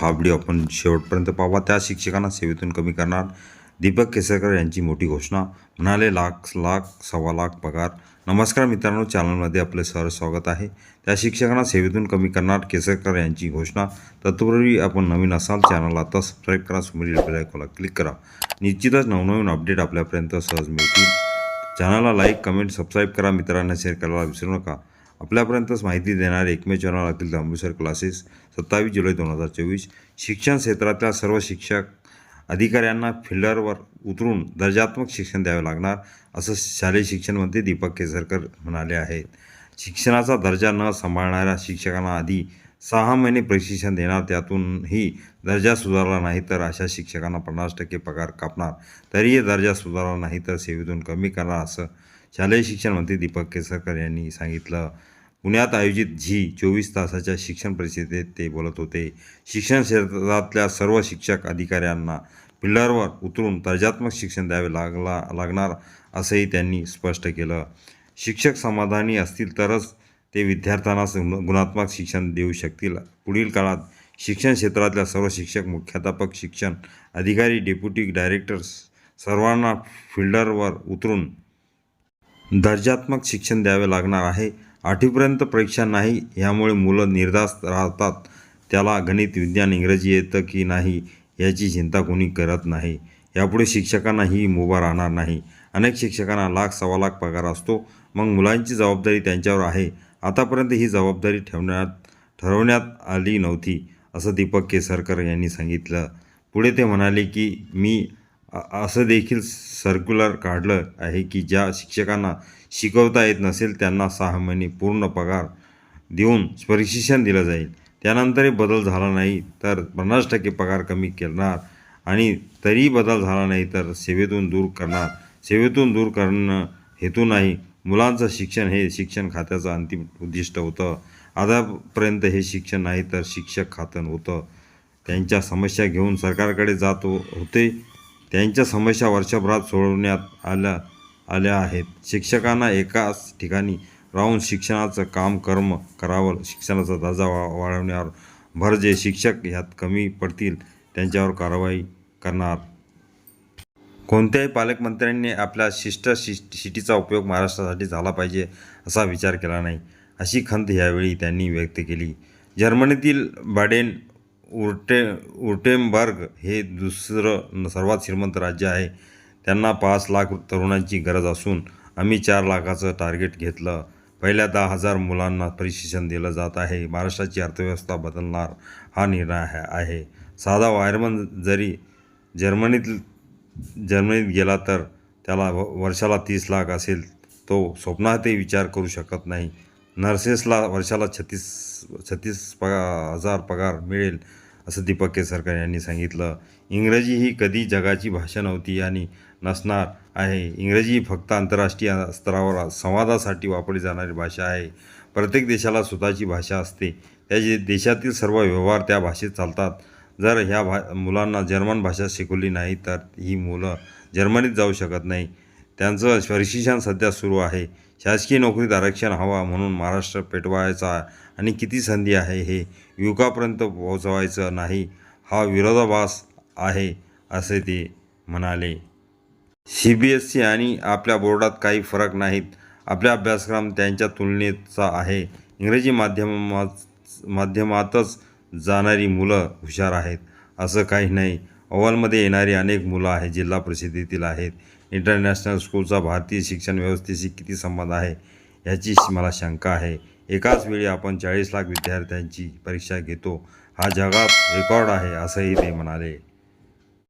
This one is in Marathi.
हा व्हिडिओ आपण शेवटपर्यंत पाहावा त्या शिक्षकांना सेवेतून कमी करणार. दीपक केसरकर यांची मोठी घोषणा. म्हणाले लाख लाख सव्वा लाख पगार. नमस्कार मित्रांनो चॅनलमध्ये आपले सर स्वागत आहे. त्या शिक्षकांना सेवेतून कमी करणार केसरकर यांची घोषणा. तत्पूर्वी आपण नवीन असाल चॅनलला आता सबस्क्राईब करा. समोरील बेलायकोला क्लिक करा. निश्चितच नवनवीन अपडेट आपल्यापर्यंत सहज मिळतील. चॅनलला लाईक कमेंट सबस्क्राईब करा. मित्रांना शेअर करायला विसरू नका. आपल्यापर्यंतच माहिती देणारे एकमेव चॅनल अखिल दांबेसर क्लासेस सत्तावीस जुलै दोन हजार चोवीस. शिक्षण क्षेत्रातल्या सर्व शिक्षक अधिकाऱ्यांना फिल्डरवर उतरून दर्जात्मक शिक्षण द्यावे लागणार असं शालेय शिक्षण मंत्री दीपक केसरकर म्हणाले आहेत. शिक्षणाचा दर्जा न सांभाळणाऱ्या शिक्षकांना आधी सहा महिने प्रशिक्षण देणार त्यातूनही दर्जा सुधारला नाही तर अशा शिक्षकांना पन्नास टक्के पगार कापणार. तरीही दर्जा सुधारला नाही तर सेवेतून कमी करणार असं शालेय शिक्षण मंत्री दीपक केसरकर यांनी सांगितलं पुण्यात आयोजित झी चोवीस तासाच्या शिक्षण परिषदेत ते बोलत होते. शिक्षण क्षेत्रातल्या सर्व शिक्षक अधिकाऱ्यांना पिल्लरवर उतरून दर्जात्मक शिक्षण द्यावे लागला लागणार असंही त्यांनी स्पष्ट केलं. शिक्षक समाधानी असतील तरच ते विद्यार्थ्यांना गुण- गुणात्मक शिक्षण देऊ शकतील. पुढील काळात शिक्षण क्षेत्रातल्या सर्व शिक्षक मुख्याध्यापक शिक्षण अधिकारी डेप्युटी डायरेक्टर्स सर्वांना फिल्डरवर उतरून दर्जात्मक शिक्षण द्यावे लागणार आहे. आठवीपर्यंत परीक्षा नाही ह्यामुळे मुलं निर्धास राहतात. त्याला गणित विज्ञान इंग्रजी येतं की नाही याची चिंता कोणी करत नाही. यापुढे शिक्षकांना ही मुभा राहणार नाही. अनेक शिक्षकांना लाख सव्वा लाख पगार असतो. मग मुलांची जबाबदारी त्यांच्यावर आहे. आतापर्यंत ही जबाबदारी ठेवण्यात ठरवण्यात आली नव्हती असं दीपक केसरकर यांनी सांगितलं. पुढे ते म्हणाले की मी असं देखील सर्क्युलर काढलं आहे की ज्या शिक्षकांना शिकवता येत नसेल त्यांना सहा महिने पूर्ण पगार देऊन प्रशिक्षण दिलं जाईल. त्यानंतरही बदल झाला नाही तर पन्नास टक्के पगार कमी करणार आणि तरीही बदल झाला नाही तर सेवेतून दूर करणार. सेवेतून दूर करणं हेतू नाही. मुलांचं शिक्षण हे शिक्षण खात्याचं अंतिम उद्दिष्ट होतं. आतापर्यंत हे शिक्षण नाही तर शिक्षक खातं होतं त्यांच्या समस्या घेऊन सरकारकडे जात होते. त्यांच्या समस्या वर्षभरात सोडवण्यात आल्या आल्या आहेत. शिक्षकांना एकाच ठिकाणी राहून शिक्षणाचं काम कर्म करावं शिक्षणाचा दर्जा वा वाढवण्यावर भर जे शिक्षक ह्यात कमी पडतील त्यांच्यावर कारवाई करणार. कोणत्याही पालकमंत्र्यांनी आपल्या शिष्ट शि शिटीचा उपयोग महाराष्ट्रासाठी झाला पाहिजे असा विचार केला नाही. अशी खंत यावेळी त्यांनी व्यक्त केली. जर्मनीतील बाडेन उर्टे उर्टेमबर्ग हे दुसरं सर्वात श्रीमंत राज्य आहे. त्यांना पाच लाख तरुणांची गरज असून आम्ही चार लाखाचं टार्गेट घेतलं. पहिल्या दहा हजार मुलांना प्रशिक्षण दिलं जात आहे. महाराष्ट्राची अर्थव्यवस्था बदलणार हा निर्णय आहे- आहे. साधा वायरमन जरी जर्मनीत जर्मनीत गेला तर त्याला व- वर्षाला तीस लाख असेल तो स्वप्नातही विचार करू शकत नाही. नर्सेसला वर्षाला छत्तीस छत्तीस पगा हजार पगार मिळेल असं दीपक केसरकर यांनी सांगितलं. इंग्रजी ही कधी जगाची भाषा नव्हती आणि नसणार आहे. इंग्रजी ही फक्त आंतरराष्ट्रीय स्तरावर संवादासाठी वापरली जाणारी भाषा आहे. प्रत्येक देशाला स्वतःची भाषा असते. त्या देशातील सर्व व्यवहार त्या भाषेत चालतात. जर ह्या भा मुलांना जर्मन भाषा शिकवली नाही तर ही मुलं जर्मनीत जाऊ शकत नाही. त्यांचं प्रशिक्षण सध्या सुरू आहे. शासकीय नोकरीत आरक्षण हवा म्हणून महाराष्ट्र पेटवायचा आणि किती संधी आहे हे युवकापर्यंत पोहोचवायचं नाही हा विरोधाभास आहे असे ते म्हणाले. सी बी एस सी आणि आपल्या बोर्डात काही फरक नाहीत. आपला अभ्यासक्रम त्यांच्या तुलनेचा आहे. इंग्रजी माध्यमा माध्यमातच जाणारी मुलं हुशार आहेत असं काही नाही. अव्वलमध्ये येणारी अनेक मुलं आहेत जिल्हा परिषदेतील आहेत. इंटरनॅशनल स्कूलचा भारतीय शिक्षण व्यवस्थेशी किती संबंध आहे? याची मला शंका आहे. एकाच वेळी आपण चाळीस लाख विद्यार्थ्यांची परीक्षा घेतो. हा जगात रेकॉर्ड आहे असंही ते म्हणाले.